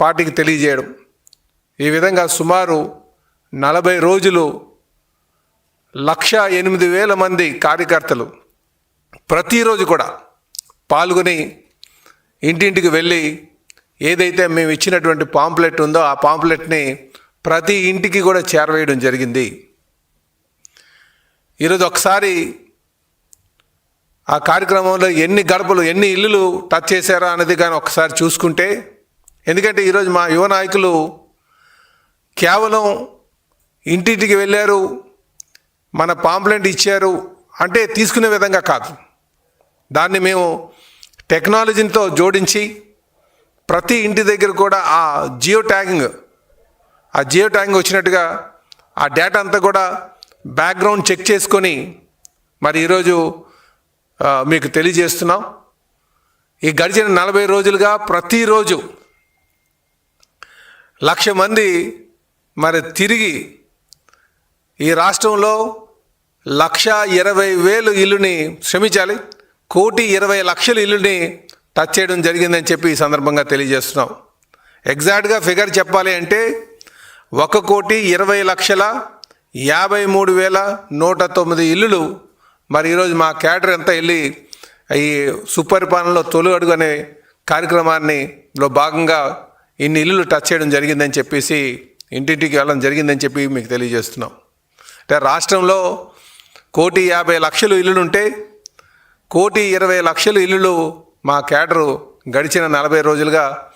పార్టీకి తెలియజేయడం. ఈ విధంగా సుమారు నలభై రోజులు లక్ష ఎనిమిది వేల మంది కార్యకర్తలు ప్రతిరోజు కూడా పాల్గొని ఇంటింటికి వెళ్ళి ఏదైతే మేము ఇచ్చినటువంటి పాంప్లెట్ ఉందో ఆ పాంప్లెట్ని ప్రతి ఇంటికి కూడా చేరవేయడం జరిగింది. ఈరోజు ఒకసారి ఆ కార్యక్రమంలో ఎన్ని గడపలు ఎన్ని ఇల్లులు టచ్ చేశారా అనేది కానీ ఒకసారి చూసుకుంటే ఎందుకంటే ఈరోజు మా యువ నాయకులు కేవలం ఇంటింటికి వెళ్ళారు మన పాంప్లెంట్ ఇచ్చారు అంటే తీసుకునే విధంగా కాదు. దాన్ని మేము టెక్నాలజీతో జోడించి ప్రతి ఇంటి దగ్గర కూడా ఆ జియో ట్యాగింగ్ ఆ జియో ట్యాగింగ్ వచ్చినట్టుగా ఆ డేటా అంతా కూడా బ్యాక్గ్రౌండ్ చెక్ చేసుకొని మరి ఈరోజు మీకు తెలియజేస్తున్నాం. ఈ గడిచిన నలభై రోజులుగా ప్రతిరోజు లక్ష మంది మరి తిరిగి ఈ రాష్ట్రంలో లక్ష ఇరవై వేలు ఇల్లుని శ్రమించాలి కోటి ఇరవై లక్షల ఇల్లుని టచ్ చేయడం జరిగిందని చెప్పి ఈ సందర్భంగా తెలియజేస్తున్నాం. ఎగ్జాక్ట్గా ఫిగర్ చెప్పాలి అంటే ఒక కోటి ఇరవై లక్షల యాభై మూడు వేల నూట తొమ్మిది ఇల్లులు మరి ఈరోజు మా క్యాడర్ అంతా వెళ్ళి ఈ సుపరిపాలనలో తొలి అడుగు అనే కార్యక్రమాన్ని లో భాగంగా ఇన్ని ఇల్లులు టచ్ చేయడం జరిగిందని చెప్పేసి ఇంటింటికి వెళ్ళడం జరిగిందని చెప్పి మీకు తెలియజేస్తున్నాం. అంటే రాష్ట్రంలో కోటి యాభై లక్షలు ఇల్లులుంటే కోటి ఇరవై లక్షలు ఇల్లులు మా క్యాడరు గడిచిన నలభై రోజులుగా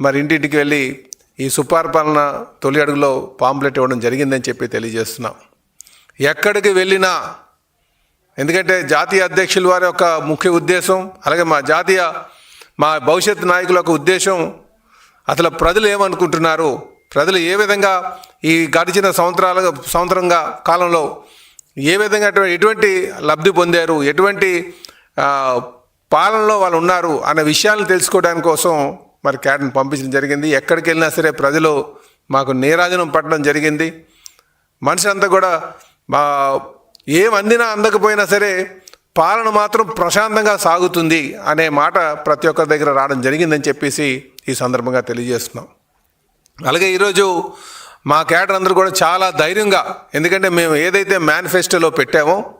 మరి ఇంటింటికి వెళ్ళి ఈ సుపరిపాలన తొలి అడుగులో పాంప్లెట్ ఇవ్వడం జరిగిందని చెప్పి తెలియజేస్తున్నాం. ఎక్కడికి వెళ్ళినా ఎందుకంటే జాతీయ అధ్యక్షుల వారి యొక్క ముఖ్య ఉద్దేశం అలాగే మా జాతీయ మా భవిష్యత్ నాయకుల యొక్క ఉద్దేశం అసలు ప్రజలు ఏమనుకుంటున్నారు? ప్రజలు ఏ విధంగా ఈ గడిచిన సంవత్సరాల సంవత్సరంగా కాలంలో ఏ విధంగా ఎటువంటి లబ్ధి పొందారు? ఎటువంటి పాలనలో వాళ్ళు ఉన్నారు? అనే విషయాలను తెలుసుకోవడానికి కోసం మరి క్యాడర్ని పంపించడం జరిగింది. ఎక్కడికి వెళ్ళినా సరే ప్రజలు మాకు నీరాజనం పట్టడం జరిగింది. మనిషి అంతా కూడా మా ఏం అందినా అందకపోయినా సరే పాలన మాత్రం ప్రశాంతంగా సాగుతుంది అనే మాట ప్రతి ఒక్కరి దగ్గర రావడం జరిగిందని చెప్పేసి ఈ సందర్భంగా తెలియజేస్తున్నాం. అలాగే ఈరోజు మా క్యాడర్ అందరూ కూడా చాలా ధైర్యంగా ఎందుకంటే మేము ఏదైతే మేనిఫెస్టోలో పెట్టామో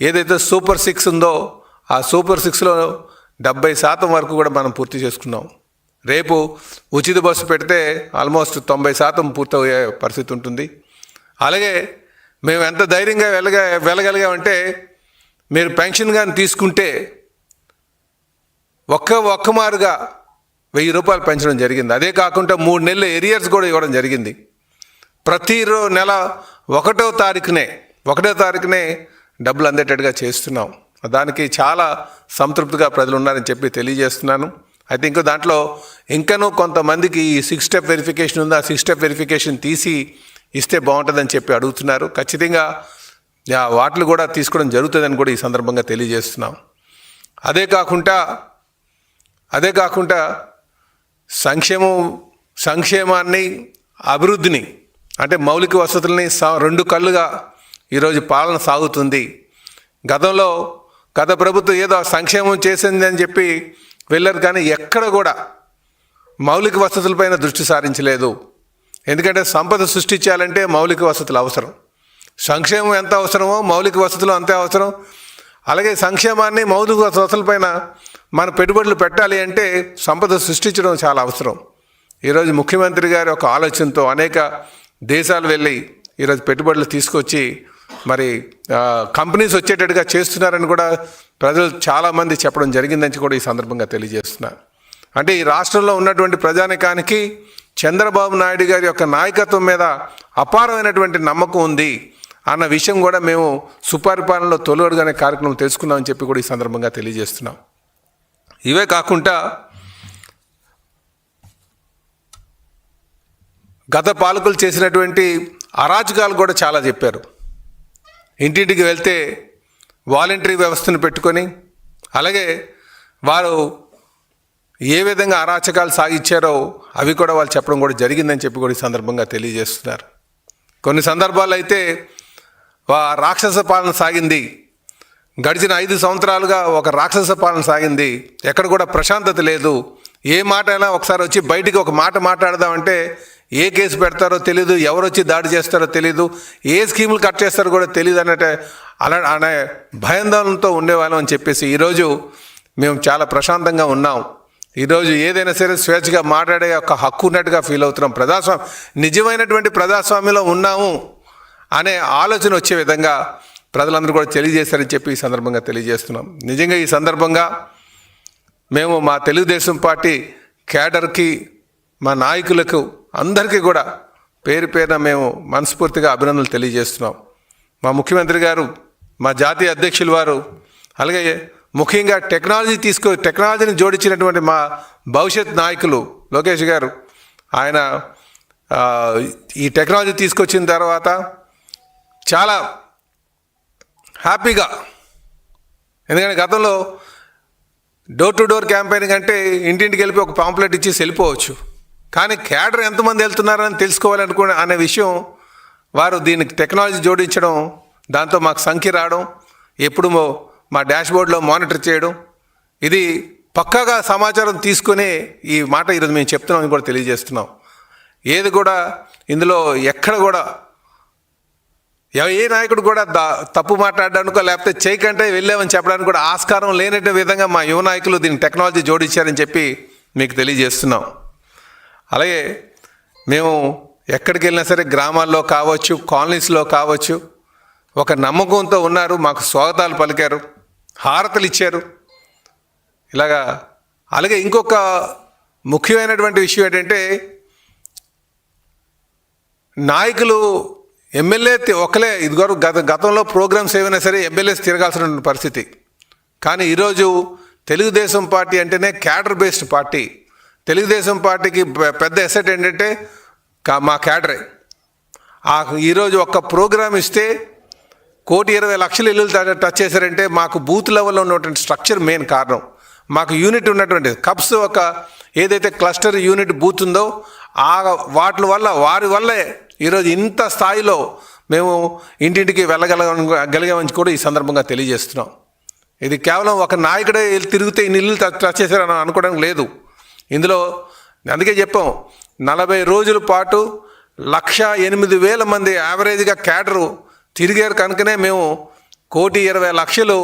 ఏదైతే సూపర్ సిక్స్ ఉందో ఆ సూపర్ సిక్స్లో డెబ్బై శాతం వరకు కూడా మనం పూర్తి చేసుకున్నాం. రేపు ఉచిత బస్సు పెడితే ఆల్మోస్ట్ తొంభై శాతం పూర్తయ్యే పరిస్థితి ఉంటుంది. అలాగే మేము ఎంత ధైర్యంగా వెళ్ళగ వెళ్ళగలిగామంటే మీరు పెన్షన్ కానీ తీసుకుంటే ఒక్క ఒక్క మారుగా వెయ్యి రూపాయలు పెంచడం జరిగింది. అదే కాకుండా మూడు నెలల ఎరియర్స్ కూడా ఇవ్వడం జరిగింది. ప్రతి నెల ఒకటో తారీఖునే ఒకటో తారీఖునే డబ్బులు అందేటట్టుగా చేస్తున్నాం. దానికి చాలా సంతృప్తిగా ప్రజలు ఉన్నారని చెప్పి తెలియజేస్తున్నాను. అయితే ఇంకో దాంట్లో ఇంకనూ కొంతమందికి ఈ సిక్స్ స్టెప్ వెరిఫికేషన్ ఉంది ఆ సిక్స్ స్టెప్ వెరిఫికేషన్ తీసి ఇస్తే బాగుంటుందని చెప్పి అడుగుతున్నారు. ఖచ్చితంగా యా, కూడా తీసుకోవడం జరుగుతుందని కూడా ఈ సందర్భంగా తెలియజేస్తున్నాం. అదే కాకుండా అదే కాకుండా సంక్షేమం సంక్షేమాన్ని అభివృద్ధిని అంటే మౌలిక వసతుల్ని సా రెండు కళ్ళుగా ఈరోజు పాలన సాగుతుంది. గతంలో గత ప్రభుత్వం ఏదో సంక్షేమం చేసింది అని చెప్పి వెళ్ళారు కానీ ఎక్కడ కూడా మౌలిక వసతులపైన దృష్టి సారించలేదు. ఎందుకంటే సంపద సృష్టించాలంటే మౌలిక వసతులు అవసరం. సంక్షేమం ఎంత అవసరమో మౌలిక వసతులు అంతే అవసరం. అలాగే సంక్షేమాన్ని మౌలిక వసతులపైన మన పెట్టుబడులు పెట్టాలి అంటే సంపద సృష్టించడం చాలా అవసరం. ఈరోజు ముఖ్యమంత్రి గారి ఒక ఆలోచనతో అనేక దేశాలు వెళ్ళి ఈరోజు పెట్టుబడులు తీసుకొచ్చి మరి కంపెనీస్ వచ్చేటట్టుగా చేస్తున్నారని కూడా ప్రజలు చాలామంది చెప్పడం జరిగిందని కూడా ఈ సందర్భంగా తెలియజేస్తున్నారు అంటే ఈ రాష్ట్రంలో ఉన్నటువంటి ప్రజానికానికి చంద్రబాబు నాయుడు గారి యొక్క నాయకత్వం మీద అపారమైనటువంటి నమ్మకం ఉంది అన్న విషయం కూడా మేము సుపరిపాలనలో తొలగడుగానే కార్యక్రమం తెలుసుకున్నామని చెప్పి కూడా ఈ సందర్భంగా తెలియజేస్తున్నాం. ఇవే కాకుండా గత పాలకులు చేసినటువంటి అరాచకాలు కూడా చాలా చెప్పారు. ఇంటింటికి వెళ్తే వాలంటరీ వ్యవస్థను పెట్టుకొని అలాగే వారు ఏ విధంగా అరాచకాలు సాగించారో అవి కూడా వాళ్ళు చెప్పడం కూడా జరిగిందని చెప్పి కూడా ఈ సందర్భంగా తెలియజేస్తున్నారు. కొన్ని సందర్భాలు అయితే వా రాక్షస పాలన సాగింది. గడిచిన ఐదు సంవత్సరాలుగా ఒక రాక్షస పాలన సాగింది. ఎక్కడ కూడా ప్రశాంతత లేదు. ఏ మాట అయినా ఒకసారి వచ్చి బయటికి ఒక మాట మాట్లాడదామంటే ఏ కేసు పెడతారో తెలియదు ఎవరు వచ్చి దాడి చేస్తారో తెలియదు ఏ స్కీములు కట్ చేస్తారో కూడా తెలియదు అన్నట్టే అలా అనే భయాందోళనతో ఉండేవాళ్ళం అని చెప్పేసి ఈరోజు మేము చాలా ప్రశాంతంగా ఉన్నాం. ఈరోజు ఏదైనా సరే స్వేచ్ఛగా మాట్లాడే ఒక హక్కు ఉన్నట్టుగా ఫీల్ అవుతున్నాం. ప్రజాస్వామ్యం నిజమైనటువంటి ప్రజాస్వామ్యంలో ఉన్నాము అనే ఆలోచన వచ్చే విధంగా ప్రజలందరూ కూడా తెలియజేశారని చెప్పి ఈ సందర్భంగా తెలియజేస్తున్నాం. నిజంగా ఈ సందర్భంగా మేము మా తెలుగుదేశం పార్టీ క్యాడర్కి మా నాయకులకు అందరికీ కూడా పేరు పేరున మేము మనస్ఫూర్తిగా అభినందనలు తెలియజేస్తున్నాం. మా ముఖ్యమంత్రి గారు మా జాతీయ అధ్యక్షులు వారు అలాగే ముఖ్యంగా టెక్నాలజీ తీసుకో టెక్నాలజీని జోడించినటువంటి మా భవిష్యత్ నాయకులు లోకేష్ గారు ఆయన ఈ టెక్నాలజీ తీసుకొచ్చిన తర్వాత చాలా హ్యాపీగా. ఎందుకంటే గతంలో డోర్ టు డోర్ క్యాంపెయినింగ్ అంటే ఇంటింటికి వెళ్ళి ఒక పాంప్లెట్ ఇచ్చి వెళ్ళిపోవచ్చు. కానీ క్యాడర్ ఎంతమంది వెళ్తున్నారని తెలుసుకోవాలనుకునే అనే విషయం వారు దీనికి టెక్నాలజీ జోడించడం దాంతో మాకు సంఖ్య రావడం ఎప్పుడు మా డాష్బోర్డ్లో మానిటర్ చేయడం ఇది పక్కాగా సమాచారం తీసుకునే ఈ మాట ఈరోజు మేము చెప్తున్నామని కూడా తెలియజేస్తున్నాం. ఏది కూడా ఇందులో ఎక్కడ కూడా ఏ నాయకుడు కూడా దా తప్పు మాట్లాడడానికో లేకపోతే చేయకంటే వెళ్ళామని చెప్పడానికి కూడా ఆస్కారం లేనట్టు విధంగా మా యువ నాయకులు దీన్ని టెక్నాలజీ జోడించారని చెప్పి మీకు తెలియజేస్తున్నాం. అలాగే మేము ఎక్కడికి వెళ్ళినా సరే గ్రామాల్లో కావచ్చు కాలనీస్లో కావచ్చు ఒక నమ్మకంతో ఉన్నారు మాకు స్వాగతాలు పలికారు హారతలు ఇచ్చారు. ఇలాగా అలాగే ఇంకొక ముఖ్యమైనటువంటి విషయం ఏంటంటే నాయకులు ఎమ్మెల్యే ఒకలే ఇదిగోరు గత గతంలో ప్రోగ్రామ్స్ ఏమైనా సరే ఎమ్మెల్యేస్ తిరగాల్సిన పరిస్థితి. కానీ ఈరోజు తెలుగుదేశం పార్టీ అంటేనే క్యాడర్ బేస్డ్ పార్టీ. తెలుగుదేశం పార్టీకి పెద్ద ఎసెట్ ఏంటంటే మా క్యాడరే. ఆ ఈరోజు ఒక్క ప్రోగ్రామ్ ఇస్తే కోటి ఇరవై లక్షల ఇల్లు టచ్ చేశారంటే మాకు బూత్ లెవెల్లో ఉన్నటువంటి స్ట్రక్చర్ మెయిన్ కారణం. మాకు యూనిట్ ఉన్నటువంటి కప్స్ ఒక ఏదైతే క్లస్టర్ యూనిట్ బూత్ ఉందో ఆ వాటి వల్ల వారి వల్లే ఈరోజు ఇంత స్థాయిలో మేము ఇంటింటికి వెళ్ళగలగలిగామని కూడా ఈ సందర్భంగా తెలియజేస్తున్నాం. ఇది కేవలం ఒక నాయకుడే తిరిగితే ఇన్ని ఇల్లు టచ్ టచ్ చేశారని అనుకోవడం లేదు. ఇందులో అందుకే చెప్పాం నలభై రోజుల పాటు లక్ష ఎనిమిది వేల మంది యావరేజ్గా క్యాడరు తిరిగారు కనుకనే మేము కోటి ఇరవై లక్షలు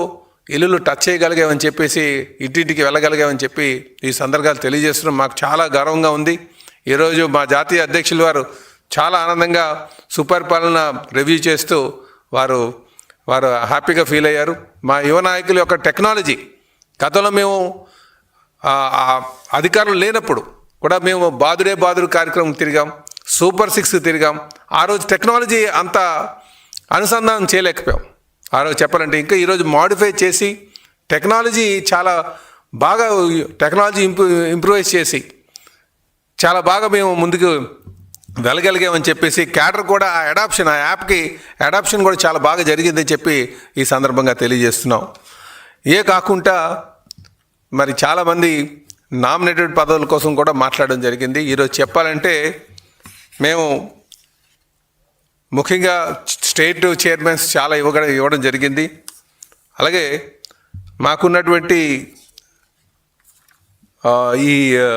ఇల్లులు టచ్ చేయగలిగామని చెప్పేసి ఇంటింటికి వెళ్ళగలిగామని చెప్పి ఈ సందర్భాలు తెలియజేస్తున్నాం. మాకు చాలా గర్వంగా ఉంది. ఈరోజు మా జాతీయ అధ్యక్షులు వారు చాలా ఆనందంగా సుపరిపాలన రివ్యూ చేస్తూ వారు వారు హ్యాపీగా ఫీల్ అయ్యారు. మా యువ నాయకుల యొక్క టెక్నాలజీ గతంలో మేము అధికారులు లేనప్పుడు కూడా మేము బాదుడే బాదుడు కార్యక్రమం తిరిగాం సూపర్ సిక్స్ తిరిగాం. ఆ రోజు టెక్నాలజీ అంత అనుసంధానం చేయలేకపోయాం. ఆ రోజు చెప్పాలంటే ఇంకా ఈరోజు మాడిఫై చేసి టెక్నాలజీ చాలా బాగా టెక్నాలజీ ఇంప్రూ ఇంప్రూవైజ్ చేసి చాలా బాగా మేము ముందుకు వెళ్ళగలిగామని చెప్పేసి క్యాడర్ కూడా ఆ అడాప్షన్ ఆ యాప్కి అడాప్షన్ కూడా చాలా బాగా జరిగిందని చెప్పి ఈ సందర్భంగా తెలియజేస్తున్నాం. ఏ కాకుండా మరి చాలామంది నామినేటెడ్ పదవుల కోసం కూడా మాట్లాడడం జరిగింది. ఈరోజు చెప్పాలంటే మేము ముఖ్యంగా స్టేట్ చైర్మన్స్ చాలా ఇవ్వగ ఇవ్వడం జరిగింది. అలాగే మాకున్నటువంటి ఈ ఆ,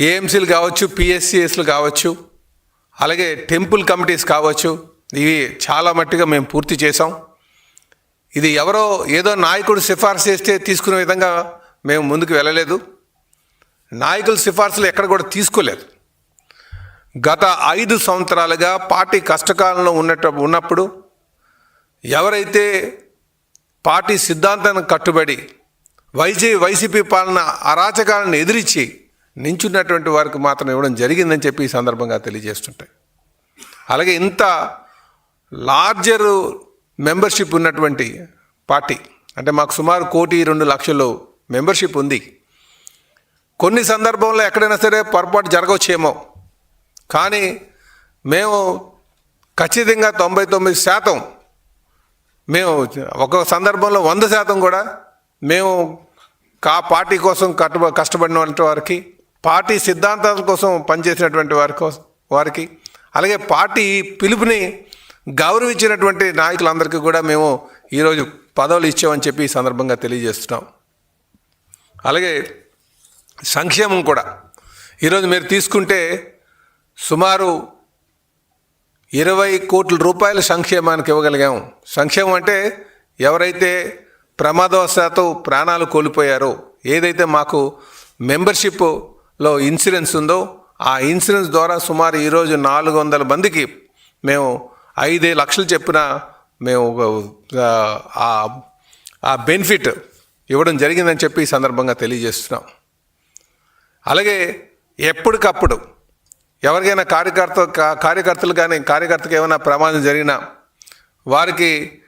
ఏఎంసీలు కావచ్చు పిఎస్సిఎస్లు కావచ్చు అలాగే టెంపుల్ కమిటీస్ కావచ్చు ఇవి చాలా మట్టుగా మేము పూర్తి చేసాం ఇది ఎవరో ఏదో నాయకుడు సిఫార్సు చేస్తే తీసుకునే విధంగా మేము ముందుకు వెళ్ళలేదు. నాయకుల సిఫార్సులు ఎక్కడ కూడా తీసుకోలేదు. గత ఐదు సంవత్సరాలుగా పార్టీ కష్టకాలంలో ఉన్నట్టు ఉన్నప్పుడు ఎవరైతే పార్టీ సిద్ధాంతానికి కట్టుబడి వైజీ వైసీపీ పాలన అరాచకాలను ఎదిరించి నించున్నటువంటి వారికి మాత్రం ఇవ్వడం జరిగిందని చెప్పి ఈ సందర్భంగా తెలియజేస్తుంటాయి. అలాగే ఇంత లార్జర్ మెంబర్షిప్ ఉన్నటువంటి పార్టీ అంటే మాకు సుమారు కోటి రెండు లక్షలు మెంబర్షిప్ ఉంది. కొన్ని సందర్భంలో ఎక్కడైనా సరే పొరపాటు జరగవచ్చేమో. కానీ మేము ఖచ్చితంగా తొంభై తొమ్మిది శాతం మేము ఒక సందర్భంలో వంద శాతం కూడా మేము కా పార్టీ కోసం కట్టు కష్టపడిన వారికి పార్టీ సిద్ధాంతాల కోసం పనిచేసినటువంటి వారి కోసం వారికి అలాగే పార్టీ పిలుపుని గౌరవించినటువంటి నాయకులందరికీ కూడా మేము ఈరోజు పదవులు ఇచ్చామని చెప్పి ఈ సందర్భంగా తెలియజేస్తున్నాం. అలాగే సంక్షేమం కూడా. ఈరోజు మీరు తీసుకుంటే సుమారు ఇరవై కోట్ల రూపాయల సంక్షేమానికి ఇవ్వగలిగాము సంక్షేమం అంటే ఎవరైతే ప్రమాదవశాత్తు ప్రాణాలు కోల్పోయారో ఏదైతే మాకు మెంబర్షిప్ లో ఇన్సూరెన్స్ ఉందో ఆ ఇన్సూరెన్స్ ద్వారా సుమారు ఈరోజు నాలుగు వందల మందికి మేము ఐదే లక్షలు చెప్పిన మేము ఆ, బెనిఫిట్ ఇవ్వడం జరిగిందని చెప్పి ఈ సందర్భంగా తెలియజేస్తున్నాం. అలాగే ఎప్పటికప్పుడు ఎవరికైనా కార్యకర్త కార్యకర్తలు కానీ కార్యకర్తకు ఏమైనా ప్రమాదం జరిగినా వారికి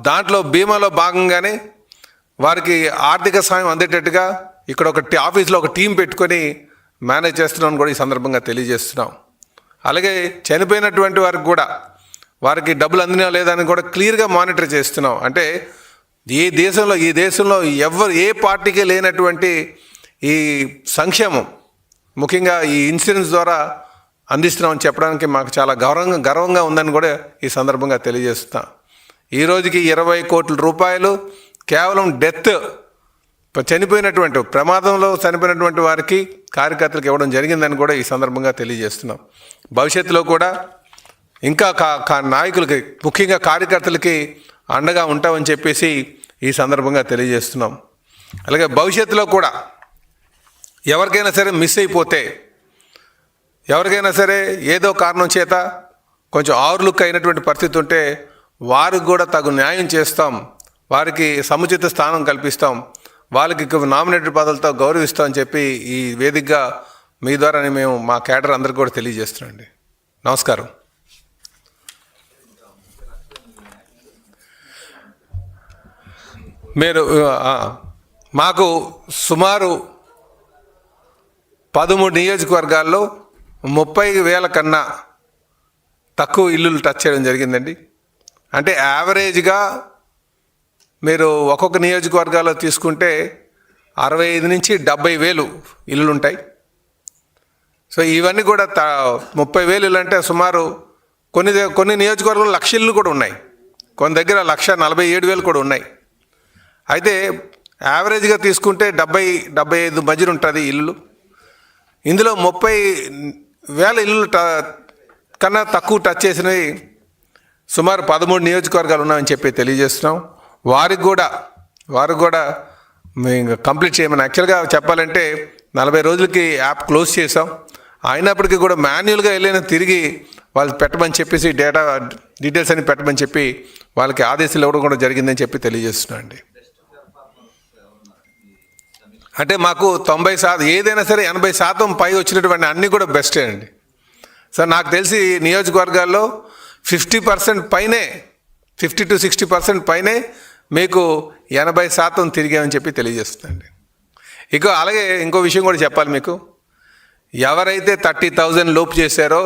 దాంట్లో బీమాలో భాగంగానే వారికి ఆర్థిక సాయం అందేటట్టుగా ఇక్కడ ఒక ఆఫీస్లో ఒక టీం పెట్టుకొని మేనేజ్ చేస్తున్నాం కూడా ఈ సందర్భంగా తెలియజేస్తున్నాం. అలాగే చనిపోయినటువంటి వారికి కూడా వారికి డబ్బులు అందినా లేదని కూడా క్లియర్గా మానిటర్ చేస్తున్నాం. అంటే ఏ దేశంలో ఈ దేశంలో ఎవరు ఏ పార్టీకి లేనటువంటి ఈ సంక్షేమం ముఖ్యంగా ఈ ఇన్సూరెన్స్ ద్వారా అందిస్తున్నామని చెప్పడానికి మాకు చాలా గౌరవంగా గర్వంగా ఉందని కూడా ఈ సందర్భంగా తెలియజేస్తున్నాం. ఈ రోజుకి ఇరవై కోట్ల రూపాయలు కేవలం డెత్ చనిపోయినటువంటి ప్రమాదంలో చనిపోయినటువంటి వారికి కార్యకర్తలకు ఇవ్వడం జరిగిందని కూడా ఈ సందర్భంగా తెలియజేస్తున్నాం. భవిష్యత్తులో కూడా ఇంకా కా కా- నాయకులకి ముఖ్యంగా కార్యకర్తలకి అండగా ఉంటామని చెప్పేసి ఈ సందర్భంగా తెలియజేస్తున్నాం. అలాగే భవిష్యత్తులో కూడా ఎవరికైనా సరే మిస్ అయిపోతే ఎవరికైనా సరే ఏదో కారణం చేత కొంచెం ఆరులుక్ అయినటువంటి పరిస్థితి ఉంటే వారికి కూడా తగు న్యాయం చేస్తాం. వారికి సముచిత స్థానం కల్పిస్తాం. వాళ్ళకి నామినేటెడ్ పదాలతో గౌరవిస్తామని చెప్పి ఈ వేదికగా మీ ద్వారా మేము మా కేడర్ అందరికి కూడా తెలియజేస్తున్నాండి నమస్కారం. మీరు మాకు సుమారు పదమూడు నియోజకవర్గాల్లో ముప్పై వేల కన్నా తక్కువ ఇల్లులు టచ్ చేయడం జరిగిందండి. అంటే యావరేజ్గా మీరు ఒక్కొక్క నియోజకవర్గాల్లో తీసుకుంటే అరవై ఐదు నుంచి డెబ్బై వేలు ఇల్లులు ఉంటాయి సో ఇవన్నీ కూడా త ముప్పై వేలు ఇల్లు అంటే సుమారు కొన్ని కొన్ని నియోజకవర్గాలు లక్ష ఇల్లు కూడా ఉన్నాయి. కొన్ని దగ్గర లక్ష నలభై ఏడు వేలు కూడా ఉన్నాయి. అయితే యావరేజ్గా తీసుకుంటే డెబ్బై డెబ్బై ఐదు మధ్యన ఉంటుంది ఇల్లు ఇందులో ముప్పై వేల ఇల్లు ట కన్నా తక్కువ టచ్ చేసినవి సుమారు పదమూడు నియోజకవర్గాలు ఉన్నాయని చెప్పి తెలియజేస్తున్నాం. వారికి కూడా వారికి కూడా మేము కంప్లీట్ చేయమని యాక్చువల్గా చెప్పాలంటే నలభై రోజులకి యాప్ క్లోజ్ చేసాం అయినప్పటికీ కూడా మాన్యువల్గా వెళ్ళిన తిరిగి వాళ్ళు పెట్టమని చెప్పేసి డేటా డీటెయిల్స్ అని పెట్టమని చెప్పి వాళ్ళకి ఆదేశాలు ఇవ్వడం కూడా జరిగిందని చెప్పి తెలియజేస్తున్నాం అండి. అంటే మాకు తొంభై శాతం ఏదైనా సరే ఎనభై శాతం పై వచ్చినటువంటి అన్నీ కూడా బెస్టే అండి. సార్ నాకు తెలిసి నియోజకవర్గాల్లో ఫిఫ్టీ పర్సెంట్ పైనే ఫిఫ్టీ టు సిక్స్టీ పర్సెంట్ పైనే మీకు ఎనభై శాతం తిరిగామని చెప్పి తెలియజేస్తుందండి. ఇక అలాగే ఇంకో విషయం కూడా చెప్పాలి మీకు. ఎవరైతే థర్టీ థౌజండ్ లోపు చేశారో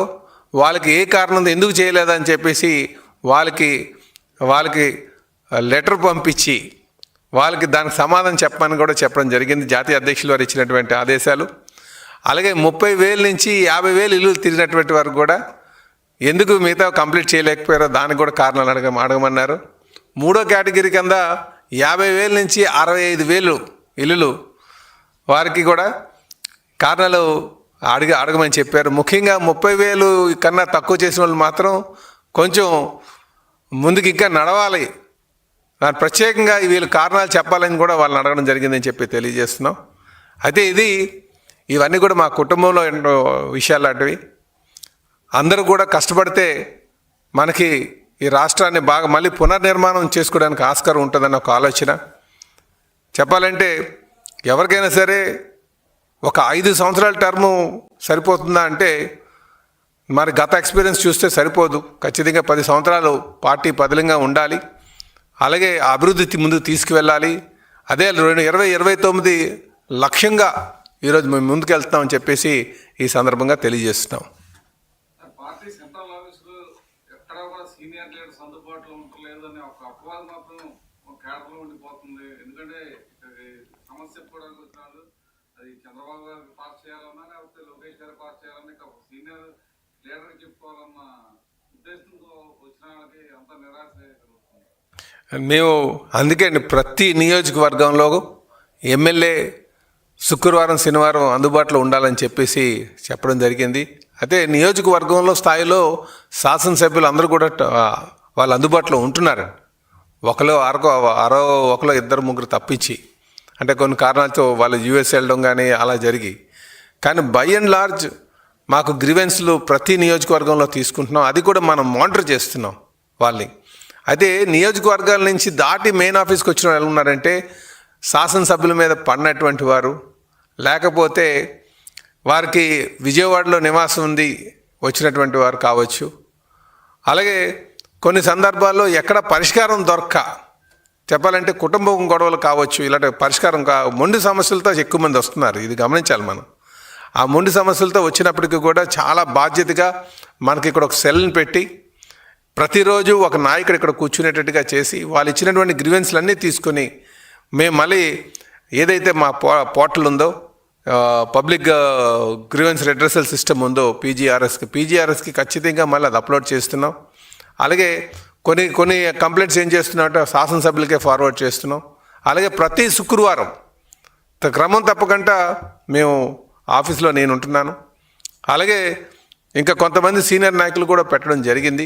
వాళ్ళకి ఏ కారణం ఎందుకు చేయలేదని చెప్పేసి వాళ్ళకి వాళ్ళకి లెటర్ పంపించి వాళ్ళకి దానికి సమాధానం చెప్పమని కూడా చెప్పడం జరిగింది. జాతీయ అధ్యక్షులు వారు ఇచ్చినటువంటి ఆదేశాలు. అలాగే ముప్పై వేల నుంచి యాభై వేలు ఇల్లు తిరిగినటువంటి వారు కూడా ఎందుకు మిగతా కంప్లీట్ చేయలేకపోయారో దానికి కూడా కారణాలు అడగ అడగమన్నారు. మూడో కేటగిరీ కింద యాభై వేల నుంచి అరవై ఐదు వేలు ఇల్లులు. వారికి కూడా కారణాలు అడిగ అడగమని చెప్పారు. ముఖ్యంగా ముప్పై వేలు కన్నా తక్కువ చేసిన వాళ్ళు మాత్రం కొంచెం ముందుకు ఇంకా నడవాలి. దాని ప్రత్యేకంగా వీళ్ళు కారణాలు చెప్పాలని కూడా వాళ్ళని అడగడం జరిగిందని చెప్పి తెలియజేస్తున్నాం. అయితే ఇది ఇవన్నీ కూడా మా కుటుంబంలో ఎన్నో విషయాలు లాంటివి. అందరూ కూడా కష్టపడితే మనకి ఈ రాష్ట్రాన్ని బాగా మళ్ళీ పునర్నిర్మాణం చేసుకోవడానికి ఆస్కారం ఉంటుందన్న ఒక ఆలోచన. చెప్పాలంటే ఎవరికైనా సరే ఒక ఐదు సంవత్సరాల టర్ము సరిపోతుందా అంటే మరి గత ఎక్స్పీరియన్స్ చూస్తే సరిపోదు. ఖచ్చితంగా పది సంవత్సరాలు పార్టీ పదిలంగా ఉండాలి. అలాగే అభివృద్ధి ముందుకు తీసుకువెళ్ళాలి. అదే రెండు ఇరవై ఇరవై తొమ్మిది లక్ష్యంగా ఈరోజు మేము ముందుకు వెళ్తున్నామని చెప్పేసి ఈ సందర్భంగా తెలియజేస్తున్నాం పార్టీ సెంట్రల్ ఆఫీసులు ఎక్కడ కూడా సీనియర్ లీడర్స్ అందుబాటులో ఉండలేదు అనే ఒక అపవాదం మాత్రం ఒక కేడర్లో ఉండిపోతుంది ఎందుకంటే ఇది సమస్య చెప్పుకోవడానికి వచ్చినాడు అది చంద్రబాబు గారికి పాస్ చేయాలన్నా లేకపోతే లోకేష్ గారికి పాస్ చేయాలన్నా ఇక ఒక సీనియర్ లీడర్ చెప్పుకోవాలన్న ఉద్దేశంతో వచ్చిన వాళ్ళకి అంత నిరాశ మేము అందుకే అండి ప్రతి నియోజకవర్గంలో ఎమ్మెల్యే శుక్రవారం శనివారం అందుబాటులో ఉండాలని చెప్పేసి చెప్పడం జరిగింది. అయితే నియోజకవర్గంలో స్థాయిలో శాసనసభ్యులు అందరూ కూడా వాళ్ళు అందుబాటులో ఉంటున్నారు. ఒకరు అరకో అరో ఒకరు ఇద్దరు ముగ్గురు తప్పించి అంటే కొన్ని కారణాలతో వాళ్ళు యూఎస్ వెళ్ళడం కానీ అలా జరిగి కానీ బై అండ్ లార్జ్ మాకు గ్రివెన్స్లు ప్రతి నియోజకవర్గంలో తీసుకుంటున్నాం. అది కూడా మనం మానిటర్ చేస్తున్నాం వాళ్ళని. అయితే నియోజకవర్గాల నుంచి దాటి మెయిన్ ఆఫీస్కి వచ్చిన వాళ్ళు ఉన్నారంటే శాసనసభ్యుల మీద పడినటువంటి వారు. లేకపోతే వారికి విజయవాడలో నివాసం ఉంది వచ్చినటువంటి వారు కావచ్చు. అలాగే కొన్ని సందర్భాల్లో ఎక్కడ పరిష్కారం దొరక్క చెప్పాలంటే కుటుంబం గొడవలు కావచ్చు ఇలాంటి పరిష్కారం కా మొండి సమస్యలతో ఎక్కువ మంది వస్తున్నారు. ఇది గమనించాలి మనం. ఆ మొండి సమస్యలతో వచ్చినప్పటికీ కూడా చాలా బాధ్యతగా మనకి ఇక్కడ ఒక సెల్ని పెట్టి ప్రతిరోజు ఒక నాయకుడు ఇక్కడ కూర్చునేటట్టుగా చేసి వాళ్ళు ఇచ్చినటువంటి గ్రీవెన్స్లన్నీ తీసుకొని మేము మళ్ళీ ఏదైతే మా పో పోర్టల్ ఉందో పబ్లిక్ గ్రీవెన్స్ రెడ్రసల్ సిస్టమ్ ఉందో పీజీఆర్ఎస్కి పీజీఆర్ఎస్కి ఖచ్చితంగా మళ్ళీ అది అప్లోడ్ చేస్తున్నాం. అలాగే కొన్ని కొన్ని కంప్లైంట్స్ ఏం చేస్తున్నట్టు శాసనసభ్యులకే ఫార్వర్డ్ చేస్తున్నాం. అలాగే ప్రతి శుక్రవారం క్రమం తప్పకుండా మేము ఆఫీస్లో నేను ఉంటున్నాను అలాగే ఇంకా కొంతమంది సీనియర్ నాయకులు కూడా పెట్టడం జరిగింది.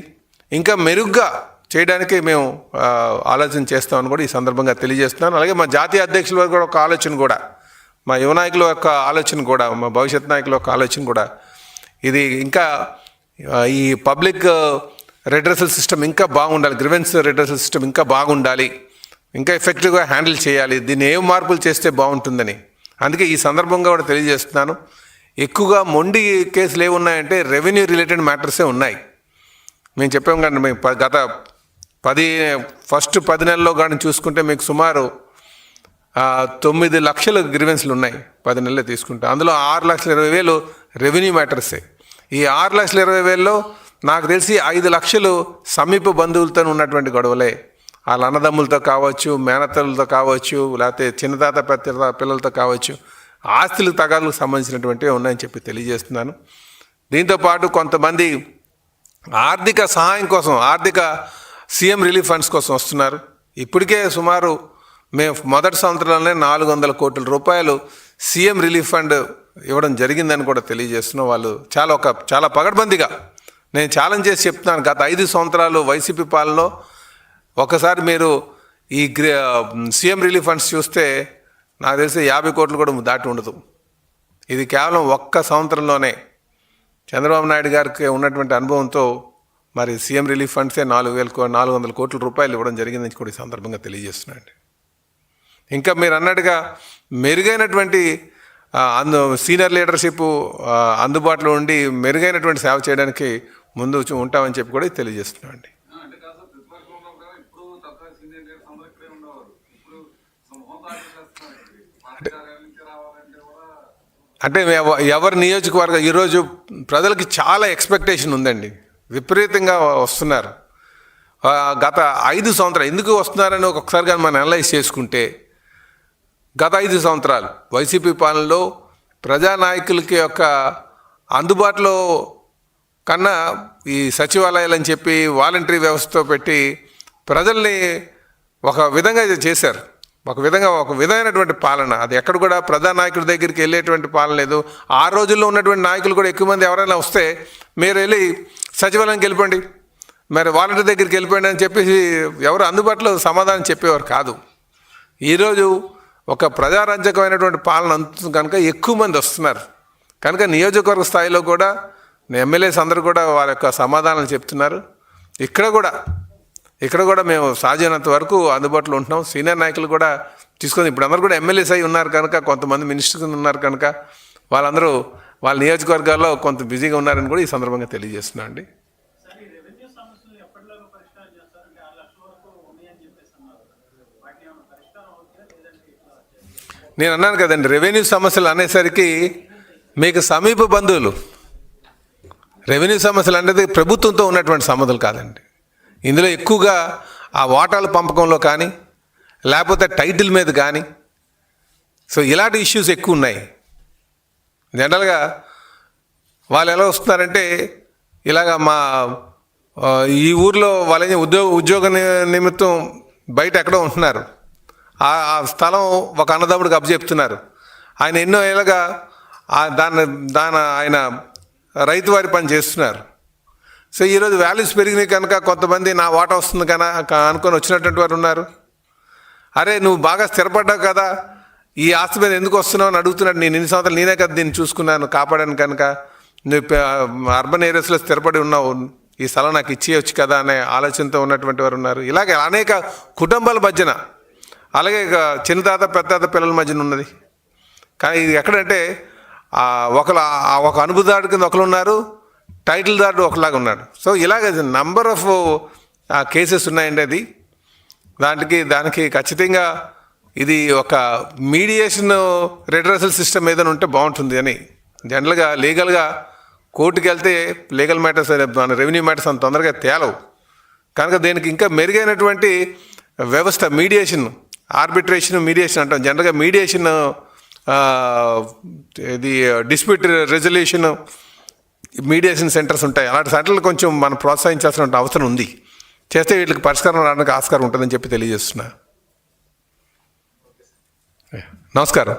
ఇంకా మెరుగ్గా చేయడానికి మేము ఆలోచన చేస్తామని కూడా ఈ సందర్భంగా తెలియజేస్తున్నాను. అలాగే మా జాతీయ అధ్యక్షుల వారు కూడా ఒక ఆలోచన కూడా మా యువ నాయకుల యొక్క ఆలోచన కూడా మా భవిష్యత్ నాయకుల యొక్క ఆలోచన కూడా. ఇది ఇంకా ఈ పబ్లిక్ రెడ్రసల్ సిస్టమ్ ఇంకా బాగుండాలి గ్రివెన్స్ రెడ్రసల్ సిస్టమ్ ఇంకా బాగుండాలి ఇంకా ఎఫెక్టివ్గా హ్యాండిల్ చేయాలి దీన్ని ఏం మార్పులు చేస్తే బాగుంటుందని. అందుకే ఈ సందర్భంగా కూడా తెలియజేస్తున్నాను. ఎక్కువగా మొండి కేసులు ఏమున్నాయంటే రెవెన్యూ రిలేటెడ్ మ్యాటర్సే ఉన్నాయి. మేము చెప్పాం కానీ మేము ప- గత పది ఫస్ట్ పది నెలల్లో కానీ చూసుకుంటే మీకు సుమారు తొమ్మిది లక్షల గ్రీవెన్స్లు ఉన్నాయి పది నెలలు తీసుకుంటే. అందులో ఆరు లక్షల ఇరవై వేలు రెవెన్యూ మ్యాటర్సే. ఈ ఆరు లక్షల ఇరవై వేల్లో నాకు తెలిసి ఐదు లక్షలు సమీప బంధువులతో ఉన్నటువంటి గొడవలే. వాళ్ళ అన్నదమ్ములతో కావచ్చు మేనత్తలతో కావచ్చు లేకపోతే చిన్నతాత పెద్ద పిల్లలతో కావచ్చు ఆస్తులు తగాదులకు సంబంధించినటువంటివి ఉన్నాయని చెప్పి తెలియజేస్తున్నాను. దీంతోపాటు కొంతమంది ఆర్థిక సహాయం కోసం ఆర్థిక సీఎం రిలీఫ్ ఫండ్స్ కోసం వస్తున్నారు. ఇప్పటికే సుమారు మేము మొదటి సంవత్సరంలోనే నాలుగు వందల కోట్ల రూపాయలు సీఎం రిలీఫ్ ఫండ్ ఇవ్వడం జరిగిందని కూడా తెలియజేస్తున్నాం. వాళ్ళు చాలా ఒక చాలా పగడ్బందీగా. నేను ఛాలెంజ్ చేసి చెప్తున్నాను. గత ఐదు సంవత్సరాలు వైసీపీ పాలనలో ఒకసారి మీరు ఈ సీఎం రిలీఫ్ ఫండ్స్ చూస్తే నాకు తెలిసి యాభై కోట్లు కూడా దాటి ఉండదు. ఇది కేవలం ఒక్క సంవత్సరంలోనే చంద్రబాబు నాయుడు గారికి ఉన్నటువంటి అనుభవంతో మరి సీఎం రిలీఫ్ ఫండ్సే నాలుగు వేల కో- నాలుగు వందల కోట్ల రూపాయలు ఇవ్వడం జరిగిందని కూడా ఈ సందర్భంగా తెలియజేస్తున్నాండి ఇంకా మీరు అన్నట్టుగా మెరుగైనటువంటి అందు సీనియర్ లీడర్షిప్ అందుబాటులో ఉండి మెరుగైనటువంటి సేవ చేయడానికి ముందు ఉంటామని చెప్పి కూడా తెలియజేస్తున్నాం అండి ఆ, అంటే కాదు సార్ ప్రతిపక్షంలో ఉన్నప్పుడు కదా ఇప్పుడు తప్ప సీనియర్ లీడర్స్ అందరూ ఇక్కడే ఉండేవారు ఇప్పుడు సమూహం దాటేస్తున్నారు ఇక్కడికి. పార్టీ కార్యాలయం నుంచి రావాలంటే కూడా అంటే ఎవ- ఎవరి నియోజకవర్గం ఈరోజు ప్రజలకి చాలా ఎక్స్పెక్టేషన్ ఉందండి. విపరీతంగా వస్తున్నారు. గత ఐదు సంవత్సరాలు ఎందుకు వస్తున్నారని ఒక్కొక్కసారి కానీ మనం అనలైజ్ చేసుకుంటే గత ఐదు సంవత్సరాలు వైసీపీ పాలనలో ప్రజానాయకులకి యొక్క అందుబాటులో కన్నా ఈ సచివాలయాలు అని చెప్పి వాలంటరీ వ్యవస్థతో పెట్టి ప్రజల్ని ఒక విధంగా ఇది చేశారు. ఒక విధంగా ఒక విధమైనటువంటి పాలన. అది ఎక్కడ కూడా ప్రధానాయకుడి దగ్గరికి వెళ్ళేటువంటి పాలన లేదు. ఆ రోజుల్లో ఉన్నటువంటి నాయకులు కూడా ఎక్కువ మంది ఎవరైనా వస్తే మీరు వెళ్ళి సచివాలయంకి వెళ్ళిపోండి. మరి వాలంటీర్ దగ్గరికి వెళ్ళిపోండి అని చెప్పేసి ఎవరు అందుబాటులో సమాధానం చెప్పేవారు కాదు. ఈరోజు ఒక ప్రజారంజకమైనటువంటి పాలన అందుతుంది కనుక ఎక్కువ మంది వస్తున్నారు. కనుక నియోజకవర్గ స్థాయిలో కూడా ఎమ్మెల్యేస్ అందరూ కూడా వారి యొక్క సమాధానాలు చెప్తున్నారు. ఇక్కడ కూడా ఇక్కడ కూడా మేము సాధ్యమైనంత వరకు అందుబాటులో ఉంటున్నాం. సీనియర్ నాయకులు కూడా తీసుకొని ఇప్పుడు అందరూ కూడా ఎమ్మెల్యేస్ అయి ఉన్నారు కనుక కొంతమంది మినిస్టర్స్ ఉన్నారు కనుక వాళ్ళందరూ వాళ్ళ నియోజకవర్గాల్లో కొంత బిజీగా ఉన్నారని కూడా ఈ సందర్భంగా తెలియజేస్తున్నాను అండి. నేను అన్నాను కదండి రెవెన్యూ సమస్యలు అనేసరికి మీకు సమీప బంధువులు రెవెన్యూ సమస్యలు అనేది ప్రభుత్వంతో ఉన్నటువంటి సంబంధాలు కాదండి. ఇందులో ఎక్కువగా ఆ వాటాల పంపకంలో కానీ లేకపోతే టైటిల్ మీద కానీ సో ఇలాంటి ఇష్యూస్ ఎక్కువ ఉన్నాయి. జనరల్గా వాళ్ళు ఎలా వస్తున్నారంటే ఇలాగ మా ఈ ఊర్లో వాళ్ళ ఉద్యోగ ఉద్యోగ ని- నిమిత్తం బయట ఎక్కడో ఉంటున్నారు. ఆ స్థలం ఒక అన్నదమ్ముడికి అప్పచెప్తున్నారు. ఆయన ఎన్నో ఏళ్ళగా దాన్ని దాని ఆయన రైతు వారి పని చేస్తున్నారు. సో ఈరోజు వాల్యూస్ పెరిగినాయి కనుక కొంతమంది నా వాటా వస్తుంది కన అనుకొని వచ్చినటువంటి వారు ఉన్నారు. అరే నువ్వు బాగా స్థిరపడ్డావు కదా. ఈ ఆస్తి మీద ఎందుకు వస్తున్నావు అని అడుగుతున్నాడు. నేను ఇన్ని సంవత్సరాలు నేనే కదా దీన్ని చూసుకున్నాను కాపాడాను కనుక. నువ్వు అర్బన్ ఏరియాస్లో స్థిరపడి ఉన్నావు. ఈ స్థలం నాకు ఇచ్చేయచ్చు కదా అనే ఆలోచనతో ఉన్నటువంటి వారు ఉన్నారు. ఇలాగే అనేక కుటుంబాల మధ్యన అలాగే ఇక చిన్న తాత పెద్ద తాత పిల్లల మధ్యన ఉన్నది. కానీ ఇది ఎక్కడంటే ఒకరు ఒక అనుభూతాడు కింద ఒకరు ఉన్నారు. టైటిల్ దారుడు ఒకలాగా ఉన్నాడు. సో ఇలాగ నంబర్ ఆఫ్ కేసెస్ ఉన్నాయండి అది. దానికి దానికి ఖచ్చితంగా ఇది ఒక మీడియేషన్ రిడ్రసల్ సిస్టమ్ ఏదైనా ఉంటే బాగుంటుంది అని. జనరల్గా లీగల్గా కోర్టుకి వెళ్తే లీగల్ మ్యాటర్స్ మన రెవెన్యూ మ్యాటర్స్ అంత తొందరగా తేలవు. కనుక దీనికి ఇంకా మెరుగైనటువంటి వ్యవస్థ మీడియేషన్ ఆర్బిట్రేషన్ మీడియేషన్ అంటాం. జనరల్గా మీడియేషన్ ఇది డిస్ప్యూట్ రెజల్యూషన్ మీడియేషన్ సెంటర్స్ ఉంటాయి. అలాంటి సెంటర్లు కొంచెం మనం ప్రోత్సహించాల్సిన అవసరం ఉంది. చేస్తే వీటికి పరిష్కారం రావడానికి ఆస్కారం ఉంటుందని చెప్పి తెలియజేస్తున్నా. నమస్కారం.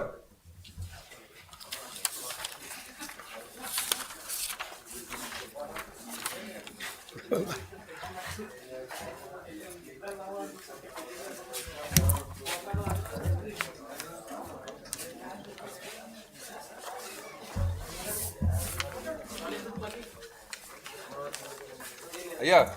yeah.